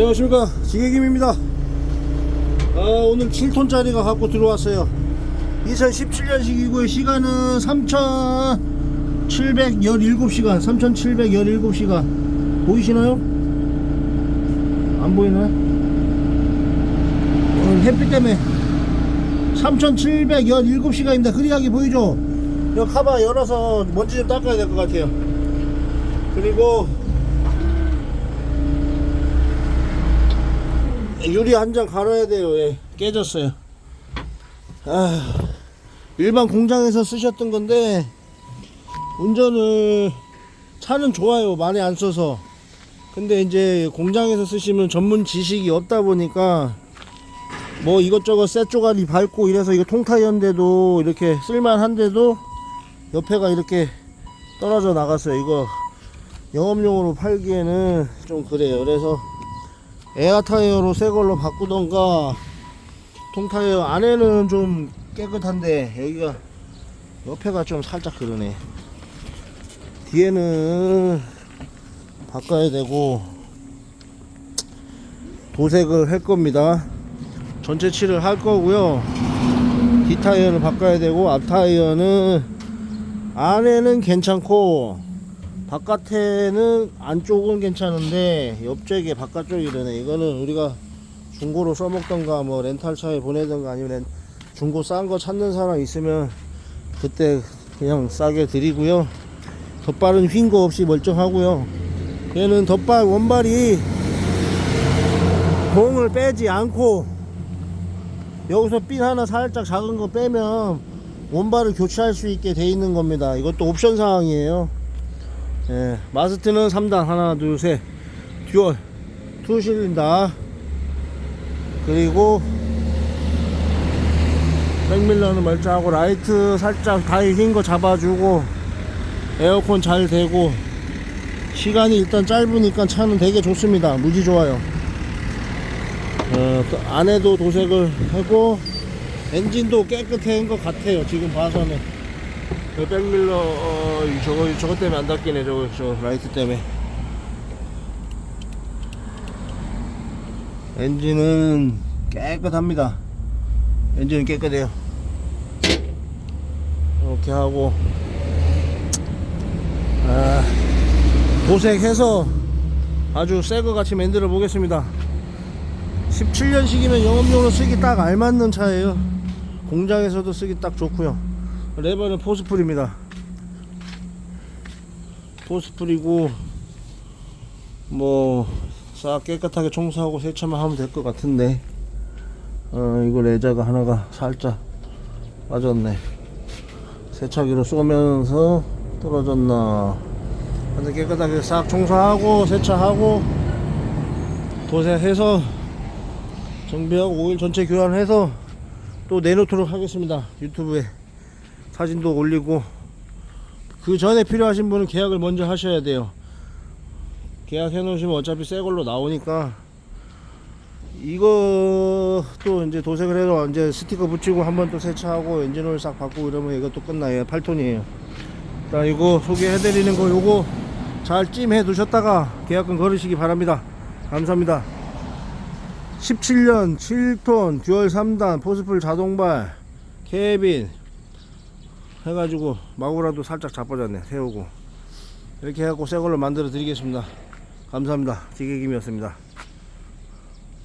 안녕하십니까. 지게김입니다. 아, 오늘 7톤짜리가 갖고 들어왔어요. 2017년식이고요. 시간은 3717시간 3717시간. 보이시나요? 안 보이나요? 오늘 햇빛 때문에 3717시간입니다. 그리하게 보이죠? 이 카바 열어서 먼지 좀 닦아야 될 것 같아요. 그리고 유리 한 장 갈아야 돼요. 예, 깨졌어요. 아, 일반 공장에서 쓰셨던 건데 운전을 차는 좋아요. 많이 안 써서. 근데 이제 공장에서 쓰시면 전문 지식이 없다 보니까 뭐 이것저것 쇠 쪼가리 밟고 이래서 이거 통타이어인데도 이렇게 쓸만한데도 옆에가 이렇게 떨어져 나갔어요. 이거 영업용으로 팔기에는 좀 그래요. 그래서 에어 타이어로 새 걸로 바꾸던가 통 타이어 안에는 좀 깨끗한데 여기가 옆에가 좀 살짝 그러네. 뒤에는 바꿔야 되고 도색을 할 겁니다. 전체 칠을 할 거고요. 뒤 타이어를 바꿔야 되고 앞 타이어는 안에는 괜찮고 바깥에는 안쪽은 괜찮은데 옆쪽에 바깥쪽이 이러네. 이거는 우리가 중고로 써먹던가 뭐 렌탈차에 보내던가 아니면 렌- 중고 싼 거 찾는 사람 있으면 그때 그냥 싸게 드리고요. 덧발은 휜 거 없이 멀쩡하고요. 얘는 덧발 원발이 봉을 빼지 않고 여기서 핀 하나 살짝 작은 거 빼면 원발을 교체할 수 있게 돼 있는 겁니다. 이것도 옵션 사항이에요 예, 마스트는 3단 하나 둘 셋. 듀얼. 투 실린다. 그리고 백밀러는 멀쩡하고 라이트 살짝 다이 흰 거 잡아주고 에어컨 잘 되고 시간이 일단 짧으니까 차는 되게 좋습니다. 무지 좋아요. 어, 또 안에도 도색을 하고 엔진도 깨끗한 것 같아요. 지금 봐서는 그 백밀러 어, 이 저거 저거 때문에 안 닦이네 저거 저 라이트 때문에. 엔진은 깨끗합니다. 엔진은 깨끗해요. 이렇게 하고. 아, 도색해서 아주 새거 같이 만들어 보겠습니다. 17년식이면 영업용으로 쓰기 딱 알맞는 차예요. 공장에서도 쓰기 딱 좋고요 레버는 포스풀입니다. 포스풀이고 뭐 싹 깨끗하게 청소하고 세차만 하면 될 것 같은데 어 이거 레자가 하나가 살짝 빠졌네. 세차기로 쏘면서 떨어졌나. 근데 깨끗하게 싹 청소하고 세차하고 도색해서 정비하고 오일 전체 교환해서 또 내놓도록 하겠습니다. 유튜브에. 사진도 올리고 그 전에 필요하신 분은 계약을 먼저 하셔야 돼요. 계약해 놓으시면 어차피 새 걸로 나오니까. 이것도 이제 도색을 해서 이제 스티커 붙이고 한 번 또 세차하고 엔진 오일 싹 바꾸고 이러면 이것도 끝나요. 8톤이에요. 자 이거 소개해 드리는 거 요거 잘 찜해 두셨다가 계약금 걸으시기 바랍니다. 감사합니다. 17년 7톤 듀얼 3단 포스풀 자동발 케빈 해가지고 마구라도 살짝 자빠졌네 세우고. 이렇게 해갖고 새 걸로 만들어 드리겠습니다. 감사합니다. 지게김이었습니다